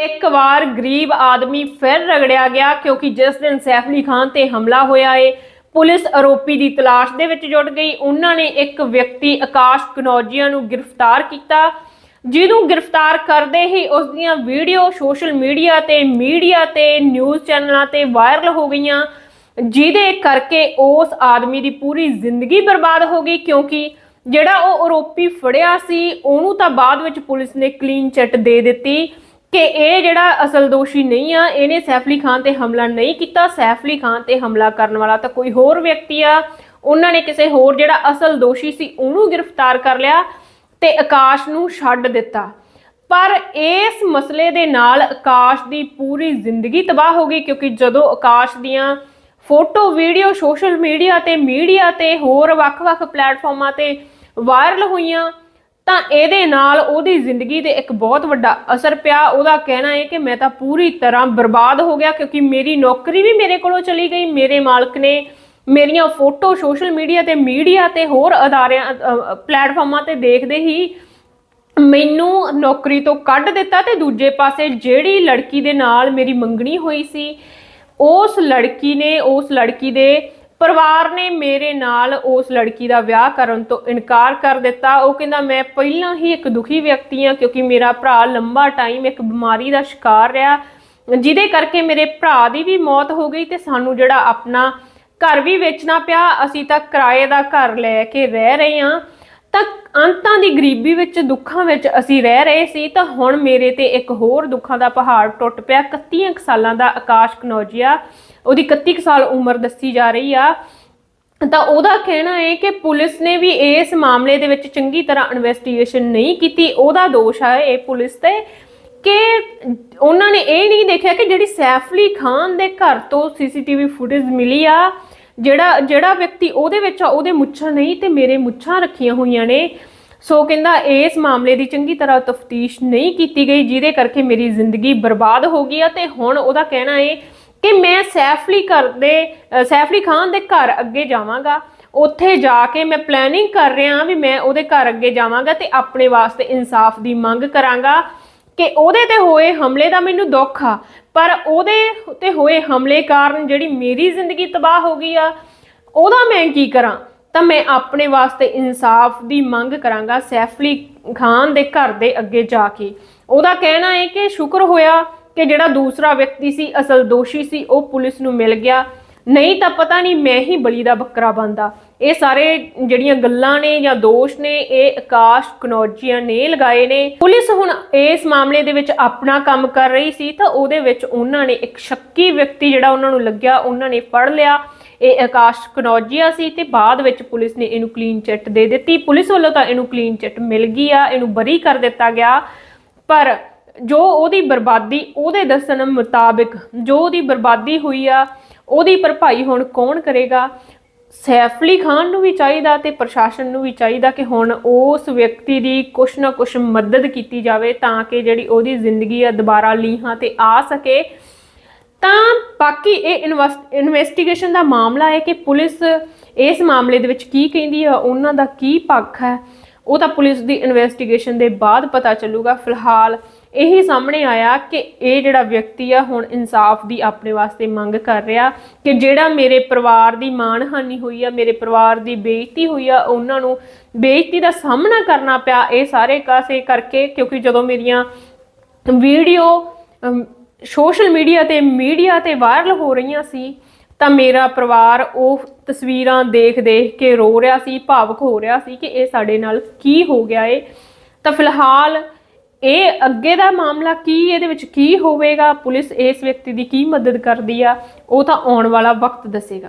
ਇੱਕ ਵਾਰ ਗਰੀਬ ਆਦਮੀ ਫਿਰ ਰਗੜਿਆ ਗਿਆ ਕਿਉਂਕਿ ਜਿਸ ਦਿਨ ਸੈਫ ਅਲੀ ਖਾਨ ਤੇ ਹਮਲਾ ਹੋਇਆ ਏ, ਪੁਲਿਸ ਆਰੋਪੀ ਦੀ ਤਲਾਸ਼ ਦੇ ਵਿੱਚ ਜੁਟ ਗਈ। ਉਹਨਾਂ ਨੇ ਇੱਕ ਵਿਅਕਤੀ ਆਕਾਸ਼ ਕਨੌਜੀਆ ਨੂੰ ਗ੍ਰਿਫਤਾਰ ਕੀਤਾ। ਜਿਹਨੂੰ ਗ੍ਰਿਫਤਾਰ ਕਰਦੇ ਹੀ ਉਸ ਦੀਆਂ ਵੀਡੀਓ ਸੋਸ਼ਲ ਮੀਡੀਆ ਤੇ ਮੀਡੀਆ ਤੇ ਨਿਊਜ਼ ਚੈਨਲਾਂ ਤੇ ਵਾਇਰਲ ਹੋ ਗਈਆਂ, ਜਿਹਦੇ ਕਰਕੇ ਉਸ ਆਦਮੀ ਦੀ ਪੂਰੀ ਜ਼ਿੰਦਗੀ ਬਰਬਾਦ ਹੋ ਗਈ ਕਿਉਂਕਿ ਜਿਹੜਾ ਉਹ ਆਰੋਪੀ ਫੜਿਆ ਸੀ, ਉਹਨੂੰ ਤਾਂ ਬਾਅਦ ਵਿੱਚ ਪੁਲਿਸ ਨੇ ਕਲੀਨ ਚਿੱਟ ਦੇ ਦਿੱਤੀ। ਕਿ ਇਹ ਜਿਹੜਾ ਅਸਲ ਦੋਸ਼ੀ ਨਹੀਂ ਆ, ਇਹਨੇ ਸੈਫ ਅਲੀ ਖਾਨ ਤੇ ਹਮਲਾ ਨਹੀਂ ਕੀਤਾ। ਸੈਫ ਅਲੀ ਖਾਨ ਤੇ ਹਮਲਾ ਕਰਨ ਵਾਲਾ ਤਾਂ ਕੋਈ ਹੋਰ ਵਿਅਕਤੀ ਆ। ਉਹਨਾਂ ਨੇ ਕਿਸੇ ਹੋਰ ਜਿਹੜਾ ਅਸਲ ਦੋਸ਼ੀ ਸੀ, ਉਹਨੂੰ ਗ੍ਰਿਫਤਾਰ ਕਰ ਲਿਆ ਤੇ ਆਕਾਸ਼ ਨੂੰ ਛੱਡ ਦਿੱਤਾ। ਪਰ ਇਸ ਮਸਲੇ ਦੇ ਨਾਲ ਆਕਾਸ਼ ਦੀ ਪੂਰੀ ਜ਼ਿੰਦਗੀ ਤਬਾਹ ਹੋ ਗਈ, ਕਿਉਂਕਿ ਜਦੋਂ ਆਕਾਸ਼ ਦੀਆਂ ਫੋਟੋ, ਵੀਡੀਓ, ਸੋਸ਼ਲ ਮੀਡੀਆ ਤੇ ਮੀਡੀਆ ਤੇ ਹੋਰ ਵੱਖ-ਵੱਖ ਪਲੇਟਫਾਰਮਾਂ ਤੇ ਵਾਇਰਲ ਹੋਈਆਂ ਤਾਂ ਇਹਦੇ ਨਾਲ ਉਹਦੀ ਜ਼ਿੰਦਗੀ ਤੇ ਇੱਕ ਬਹੁਤ ਵੱਡਾ ਅਸਰ ਪਿਆ। ਉਹਦਾ ਕਹਿਣਾ ਹੈ ਕਿ ਮੈਂ ਤਾਂ ਪੂਰੀ ਤਰ੍ਹਾਂ ਬਰਬਾਦ ਹੋ ਗਿਆ ਕਿਉਂਕਿ ਮੇਰੀ ਨੌਕਰੀ ਵੀ ਮੇਰੇ ਕੋਲੋਂ ਚਲੀ ਗਈ। ਮੇਰੇ ਮਾਲਕ ਨੇ ਮੇਰੀਆਂ ਫੋਟੋ ਸੋਸ਼ਲ ਮੀਡੀਆ ਤੇ ਮੀਡੀਆ ਤੇ ਹੋਰ ਅਦਾਰਿਆਂ ਅ, ਪਲੇਟਫਾਰਮਾਂ ਤੇ ਦੇਖਦੇ ਹੀ ਮੈਨੂੰ ਨੌਕਰੀ ਤੋਂ ਕੱਢ ਦਿੱਤਾ ਤੇ ਦੂਜੇ ਪਾਸੇ ਜਿਹੜੀ ਲੜਕੀ ਦੇ ਨਾਲ ਮੇਰੀ ਮੰਗਣੀ ਹੋਈ ਸੀ ਉਸ ਲੜਕੀ ਨੇ ਉਸ ਲੜਕੀ ਦੇ ਪਰਿਵਾਰ ਨੇ ਮੇਰੇ ਨਾਲ ਉਸ ਲੜਕੀ ਦਾ ਵਿਆਹ ਕਰਨ ਤੋਂ ਇਨਕਾਰ ਕਰ ਦਿੱਤਾ। ਉਹ ਕਹਿੰਦਾ, ਮੈਂ ਪਹਿਲਾਂ ਹੀ ਇੱਕ ਦੁਖੀ ਵਿਅਕਤੀ ਹਾਂ ਕਿਉਂਕਿ ਮੇਰਾ ਭਰਾ ਲੰਬਾ ਟਾਈਮ ਇੱਕ ਬਿਮਾਰੀ ਦਾ ਸ਼ਿਕਾਰ ਰਿਹਾ। ਜਿਹਦੇ ਕਰਕੇ ਮੇਰੇ ਭਰਾ ਦੀ ਵੀ ਮੌਤ ਹੋ ਗਈ ਤੇ ਸਾਨੂੰ ਜਿਹੜਾ ਆਪਣਾ ਘਰ ਵੀ ਵੇਚਣਾ ਪਿਆ। ਅਸੀਂ ਤਾਂ ਕਿਰਾਏ ਦਾ ਘਰ ਲੈ ਕੇ ਰਹਿ ਰਹੇ ਹਾਂ। ਤਾਂ ਅੰਤਾਂ ਦੀ ਗਰੀਬੀ ਵਿੱਚ, ਦੁੱਖਾਂ ਵਿੱਚ ਅਸੀਂ ਰਹਿ ਰਹੇ ਸੀ, ਤਾਂ ਹੁਣ ਮੇਰੇ ਤੇ ਇੱਕ ਹੋਰ ਦੁੱਖਾਂ ਦਾ ਪਹਾੜ ਟੁੱਟ ਪਿਆ। 31 ਸਾਲਾਂ ਦਾ ਆਕਾਸ਼ ਕਨੌਜੀਆ ਉਹਦੀ 31 ਕੁ ਸਾਲ ਉਮਰ ਦੱਸੀ ਜਾ ਰਹੀ ਆ। ਤਾਂ ਉਹਦਾ ਕਹਿਣਾ ਹੈ ਕਿ ਪੁਲਿਸ ਨੇ ਵੀ ਇਸ ਮਾਮਲੇ ਦੇ ਵਿੱਚ ਚੰਗੀ ਤਰ੍ਹਾਂ ਇਨਵੈਸਟੀਗੇਸ਼ਨ ਨਹੀਂ ਕੀਤੀ। ਉਹਦਾ ਦੋਸ਼ ਹੈ ਇਹ ਪੁਲਿਸ ਤੇ ਕਿ ਉਹਨਾਂ ਨੇ ਇਹ ਨਹੀਂ ਦੇਖਿਆ ਕਿ ਜਿਹੜੀ ਸੈਫ ਅਲੀ ਖਾਨ ਦੇ ਘਰ ਤੋਂ ਸੀਸੀਟੀਵੀ ਫੁਟੇਜ ਮਿਲੀ ਆ ਜਿਹੜਾ ਜਿਹੜਾ ਵਿਅਕਤੀ ਉਹਦੇ ਵਿੱਚ ਆ ਉਹਦੇ ਮੁੱਛਾਂ ਨਹੀਂ ਤੇ ਮੇਰੇ ਮੁੱਛਾਂ ਰੱਖੀਆਂ ਹੋਈਆਂ ਨੇ। ਸੋ ਕਹਿੰਦਾ ਇਸ ਮਾਮਲੇ ਦੀ ਚੰਗੀ ਤਰ੍ਹਾਂ ਤਫਤੀਸ਼ ਨਹੀਂ ਕੀਤੀ ਗਈ ਜਿਹਦੇ ਕਰਕੇ ਮੇਰੀ ਜ਼ਿੰਦਗੀ ਬਰਬਾਦ ਹੋ ਗਈ ਆ ਤੇ ਹੁਣ ਉਹਦਾ ਕਹਿਣਾ ਹੈ ਕਿ ਮੈਂ ਸੈਫਲੀ ਘਰ ਦੇ ਅ, ਖਾਨ ਦੇ ਘਰ ਅੱਗੇ ਜਾਵਾਂਗਾ। ਉੱਥੇ ਜਾ ਕੇ ਮੈਂ ਪਲੈਨਿੰਗ ਕਰ ਰਿਹਾ ਵੀ ਮੈਂ ਉਹਦੇ ਘਰ ਅੱਗੇ ਜਾਵਾਂਗਾ ਤੇ ਆਪਣੇ ਵਾਸਤੇ ਇਨਸਾਫ ਦੀ ਮੰਗ ਕਰਾਂਗਾ। ਕਿ ਉਹਦੇ ਤੇ ਹੋਏ ਹਮਲੇ ਦਾ ਮੈਨੂੰ ਦੁੱਖ ਆ, ਪਰ ਉਹਦੇ ਤੇ ਹੋਏ ਹਮਲੇ ਕਾਰਨ ਜਿਹੜੀ ਮੇਰੀ ਜ਼ਿੰਦਗੀ ਤਬਾਹ ਹੋ ਗਈ ਆ, ਉਹਦਾ ਮੈਂ ਕੀ ਕਰਾਂ? ਤਾਂ ਮੈਂ ਆਪਣੇ ਵਾਸਤੇ ਇਨਸਾਫ ਦੀ ਮੰਗ ਕਰਾਂਗਾ ਸੈਫਲੀ ਖਾਨ ਦੇ ਘਰ ਦੇ ਅੱਗੇ ਜਾ ਕੇ। ਉਹਦਾ ਕਹਿਣਾ ਹੈ ਕਿ ਸ਼ੁਕਰ ਹੋਇਆ ਕਿ ਜਿਹੜਾ ਦੂਸਰਾ ਵਿਅਕਤੀ ਸੀ, ਅਸਲ ਦੋਸ਼ੀ ਸੀ, ਉਹ ਪੁਲਿਸ ਨੂੰ ਮਿਲ ਗਿਆ। ਨਹੀਂ ਤਾਂ ਪਤਾ ਨਹੀਂ ਮੈਂ ਹੀ ਬਲੀ ਦਾ ਬੱਕਰਾ ਬੰਦਾ ਇਹ ਸਾਰੇ ਜਿਹੜੀਆਂ ਗੱਲਾਂ ਨੇ ਜਾਂ ਦੋਸ਼ ਨੇ, ਇਹ ਆਕਾਸ਼ ਕਨੌਜੀਆ ਨੇ ਲਗਾਏ ਨੇ। ਪੁਲਿਸ ਹੁਣ ਇਸ ਮਾਮਲੇ ਦੇ ਵਿੱਚ ਆਪਣਾ ਕੰਮ ਕਰ ਰਹੀ ਸੀ ਤਾਂ ਉਹਦੇ ਵਿੱਚ ਉਹਨਾਂ ਨੇ ਇੱਕ ਸ਼ੱਕੀ ਵਿਅਕਤੀ ਜਿਹੜਾ ਉਹਨਾਂ ਨੂੰ ਲੱਗਿਆ, ਉਹਨਾਂ ਨੇ ਫੜ ਲਿਆ। ਇਹ ਆਕਾਸ਼ ਕਨੌਜੀਆ ਸੀ ਤੇ ਬਾਅਦ ਵਿੱਚ ਪੁਲਿਸ ਨੇ ਇਹਨੂੰ ਕਲੀਨ ਚਿੱਟ ਦੇ ਦਿੱਤੀ। ਪੁਲਿਸ ਵੱਲੋਂ ਤਾਂ ਇਹਨੂੰ ਕਲੀਨ ਚਿੱਟ ਮਿਲ ਗਈ ਆ, ਇਹਨੂੰ ਬਰੀ ਕਰ ਦਿੱਤਾ ਗਿਆ। ਪਰ ਜੋ ਉਹਦੀ ਬਰਬਾਦੀ ਉਹਦੇ ਦੱਸਣ ਮੁਤਾਬਿਕ ਜੋ ਉਹਦੀ ਬਰਬਾਦੀ ਹੋਈ ਆ ਉਹਦੀ ਭਰਪਾਈ ਹੁਣ ਕੌਣ ਕਰੇਗਾ? ਸੈਫਲੀ ਖਾਨ ਨੂੰ ਵੀ ਚਾਹੀਦਾ ਤੇ ਪ੍ਰਸ਼ਾਸਨ ਨੂੰ ਵੀ ਚਾਹੀਦਾ ਕਿ ਹੁਣ ਉਸ ਵਿਅਕਤੀ ਦੀ ਕੁਛ ਨਾ ਕੁਛ ਮਦਦ ਕੀਤੀ ਜਾਵੇ ਤਾਂ ਕਿ ਜਿਹੜੀ ਉਹਦੀ ਜ਼ਿੰਦਗੀ ਆ ਦੁਬਾਰਾ ਲੀਹਾਂ ਤੇ ਆ ਸਕੇ। ਤਾਂ ਬਾਕੀ ਇਹ ਇਨਵੈਸਟੀਗੇਸ਼ਨ ਦਾ ਮਾਮਲਾ ਹੈ ਕਿ ਪੁਲਿਸ ਇਸ ਮਾਮਲੇ ਦੇ ਵਿੱਚ ਕੀ ਕਹਿੰਦੀ ਆ, ਉਹਨਾਂ ਦਾ ਕੀ ਪੱਖ ਹੈ, ਉਹ ਤਾਂ ਪੁਲਿਸ ਦੀ ਇਨਵੈਸਟੀਗੇਸ਼ਨ ਦੇ ਬਾਅਦ ਪਤਾ ਚੱਲੂਗਾ। ਫਿਲਹਾਲ ਇਹੀ ਸਾਹਮਣੇ ਆਇਆ ਕਿ ਇਹ ਜਿਹੜਾ ਵਿਅਕਤੀ ਆ ਹੁਣ ਇਨਸਾਫ ਦੀ ਆਪਣੇ ਵਾਸਤੇ ਮੰਗ ਕਰ ਰਿਹਾ ਕਿ ਜਿਹੜਾ ਮੇਰੇ ਪਰਿਵਾਰ ਦੀ ਮਾਣਹਾਨੀ ਹੋਈ ਆ, ਮੇਰੇ ਪਰਿਵਾਰ ਦੀ ਬੇਇੱਜ਼ਤੀ ਹੋਈ ਆ, ਉਹਨਾਂ ਨੂੰ ਬੇਇੱਜ਼ਤੀ ਦਾ ਸਾਹਮਣਾ ਕਰਨਾ ਪਿਆ ਇਹ ਸਾਰੇ ਕਾਸੇ ਕਰਕੇ ਕਿਉਂਕਿ ਜਦੋਂ ਮੇਰੀਆਂ ਵੀਡੀਓ ਸੋਸ਼ਲ ਮੀਡੀਆ ਤੇ ਮੀਡੀਆ ਤੇ ਵਾਇਰਲ ਹੋ ਰਹੀਆਂ ਸੀ ਤਾਂ ਮੇਰਾ ਪਰਿਵਾਰ ਉਹ ਤਸਵੀਰਾਂ ਦੇਖ ਦੇਖ ਕੇ ਰੋ ਰਿਹਾ ਸੀ, ਭਾਵਕ ਹੋ ਰਿਹਾ ਸੀ ਕਿ ਇਹ ਸਾਡੇ ਨਾਲ ਕੀ ਹੋ ਗਿਆ ਏ। ਤਾਂ ਫਿਲਹਾਲ ਇਹ ਅੱਗੇ ਦਾ ਮਾਮਲਾ ਕੀ, ਇਹਦੇ ਵਿੱਚ ਕੀ ਹੋਵੇਗਾ? ਪੁਲਿਸ ਇਸ ਵਿਅਕਤੀ ਦੀ ਕੀ ਮਦਦ ਕਰਦੀ ਆ? ਉਹ ਤਾਂ ਆਉਣ ਵਾਲਾ ਵਕਤ ਦੱਸੇਗਾ।